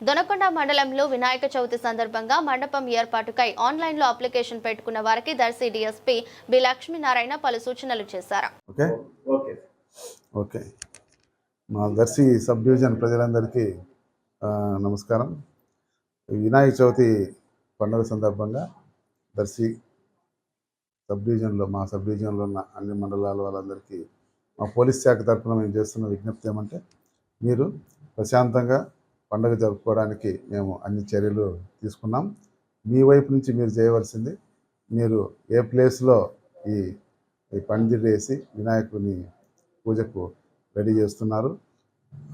దొనకొండ మండలంలో వినాయక చవితి సందర్భంగా మండపం ఏర్పాటుకై ఆన్లైన్లో అప్లికేషన్ పెట్టుకున్న వారికి దర్శి డీఎస్పీ బి లక్ష్మీనారాయణ పలు సూచనలు చేశారు. ఓకే? ఓకే. ఓకే. మా దర్శి సబ్ డివిజన్ ప్రజలందరికీ ఆ, నమస్కారం. వినాయక చవితి పండుగ సందర్భంగా దర్శి సబ్ డివిజన్లో మా సబ్ డివిజన్లో ఉన్న అన్ని మండలాల వాళ్ళందరికీ మా పోలీస్ శాఖ తరఫున మేము చేస్తున్న విజ్ఞప్తి ఏమంటే మీరు ప్రశాంతంగా పండుగ జరుపుకోవడానికి మేము అన్ని చర్యలు తీసుకున్నాం. మీ వైపు నుంచి మీరు చేయవలసింది మీరు ఏ ప్లేస్లో ఈ ఈ పందిరి వేసి వినాయకుని పూజకు రెడీ చేస్తున్నారు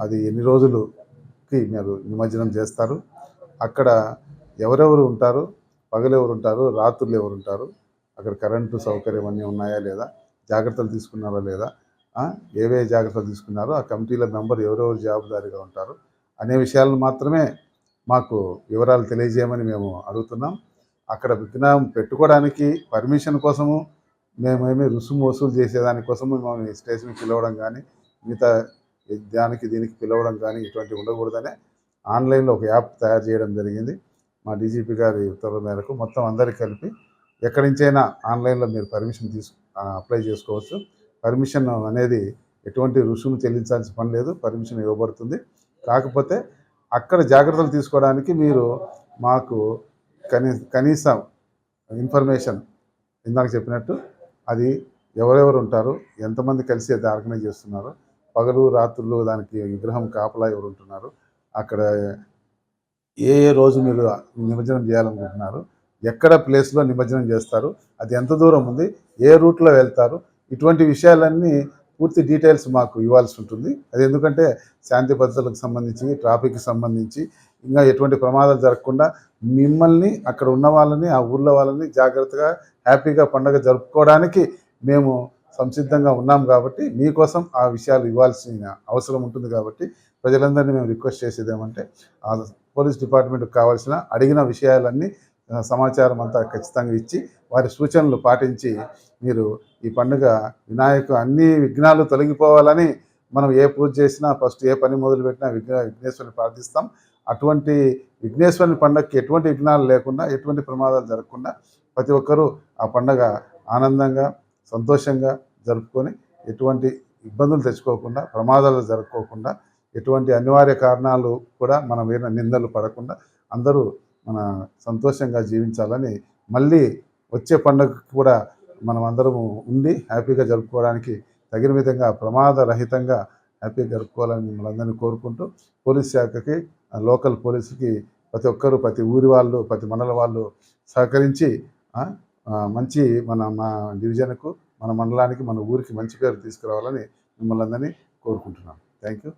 అది ఎన్ని రోజులకి మీరు నిమజ్జనం చేస్తారు అక్కడ ఎవరెవరు ఉంటారు పగలెవరు ఉంటారు రాత్రులు ఎవరు ఉంటారు అక్కడ కరెంటు సౌకర్యం అన్నీ ఉన్నాయా లేదా జాగ్రత్తలు తీసుకున్నారా లేదా ఏవే జాగ్రత్తలు తీసుకున్నారో ఆ కమిటీల మెంబర్ ఎవరెవరు జవాబుదారీగా ఉంటారు అనే విషయాలను మాత్రమే మాకు వివరాలు తెలియజేయమని మేము అడుగుతున్నాం. అక్కడ విగ్రహం పెట్టుకోవడానికి పర్మిషన్ కోసము మేమేమి రుసుము వసూలు చేసేదానికోసము మేము స్టేషన్కి పిలవడం కానీ మిగతా దానికి దీనికి పిలవడం కానీ ఇటువంటివి ఉండకూడదనే ఆన్లైన్లో ఒక యాప్ తయారు చేయడం జరిగింది. మా డీజీపీ గారి ఉత్తర్వుల మేరకు మొత్తం అందరికి కలిపి ఎక్కడి నుంచైనా ఆన్లైన్లో మీరు పర్మిషన్ తీసు అప్లై చేసుకోవచ్చు. పర్మిషన్ అనేది ఎటువంటి రుసుము చెల్లించాల్సిన పని లేదు. పర్మిషన్ ఇవ్వబడుతుంది. కాకపోతే అక్కడ జాగ్రత్తలు తీసుకోవడానికి మీరు మాకు కనీ కనీసం ఇన్ఫర్మేషన్ ఇందాక చెప్పినట్టు అది ఎవరెవరు ఉంటారు ఎంతమంది కలిసి అది ఆర్గనైజ్ చేస్తున్నారు పగలు రాత్రులు దానికి విగ్రహం కాపలా ఎవరు ఉంటున్నారు అక్కడ ఏ ఏ రోజు మీరు నిమజ్జనం చేయాలనుకుంటున్నారు ఎక్కడ ప్లేస్లో నిమజ్జనం చేస్తారు అది ఎంత దూరం ఉంది ఏ రూట్లో వెళ్తారు ఇటువంటి విషయాలన్నీ పూర్తి డీటెయిల్స్ మాకు ఇవ్వాల్సి ఉంటుంది. అది ఎందుకంటే శాంతి భద్రతలకు సంబంధించి ట్రాఫిక్కి సంబంధించి ఇంకా ఎటువంటి ప్రమాదాలు జరగకుండా మిమ్మల్ని అక్కడ ఉన్న వాళ్ళని ఆ ఊర్లో వాళ్ళని జాగ్రత్తగా హ్యాపీగా పండగ జరుపుకోవడానికి మేము సంసిద్ధంగా ఉన్నాం కాబట్టి మీకోసం ఆ విషయాలు ఇవ్వాల్సిన అవసరం ఉంటుంది కాబట్టి ప్రజలందరినీ మేము రిక్వెస్ట్ చేసేది ఏమంటే ఆ పోలీస్ డిపార్ట్మెంట్కి కావాల్సిన అడిగిన విషయాలన్నీ సమాచారం అంతా ఖచ్చితంగా ఇచ్చి వారి సూచనలు పాటించి మీరు ఈ పండుగ వినాయక అన్ని విఘ్నాలు తొలగిపోవాలని మనం ఏ పూజ చేసినా ఫస్ట్ ఏ పని మొదలు పెట్టినా విఘ్న విఘ్నేశ్వరుని ప్రార్థిస్తాం. అటువంటి విఘ్నేశ్వరుని పండగకి ఎటువంటి విఘ్నాలు లేకుండా ఎటువంటి ప్రమాదాలు జరగకుండా ప్రతి ఒక్కరూ ఆ పండగ ఆనందంగా సంతోషంగా జరుపుకొని ఎటువంటి ఇబ్బందులు తెచ్చుకోకుండా ప్రమాదాలు జరుపుకోకుండా ఎటువంటి అనివార్య కారణాలు కూడా మన మీద నిందలు పడకుండా అందరూ మన సంతోషంగా జీవించాలని మళ్ళీ వచ్చే పండుగకు కూడా మనం అందరము ఉండి హ్యాపీగా జరుపుకోవడానికి తగిన విధంగా ప్రమాదరహితంగా హ్యాపీగా జరుపుకోవాలని మిమ్మల్ని అందరినీ కోరుకుంటూ పోలీస్ శాఖకి లోకల్ పోలీసుకి ప్రతి ఒక్కరు ప్రతి ఊరి వాళ్ళు ప్రతి మండల వాళ్ళు సహకరించి మంచి మన మా డివిజన్కు మన మండలానికి మన ఊరికి మంచి పేరు తీసుకురావాలని మిమ్మల్ని అందరినీ కోరుకుంటున్నాను థ్యాంక్ యూ.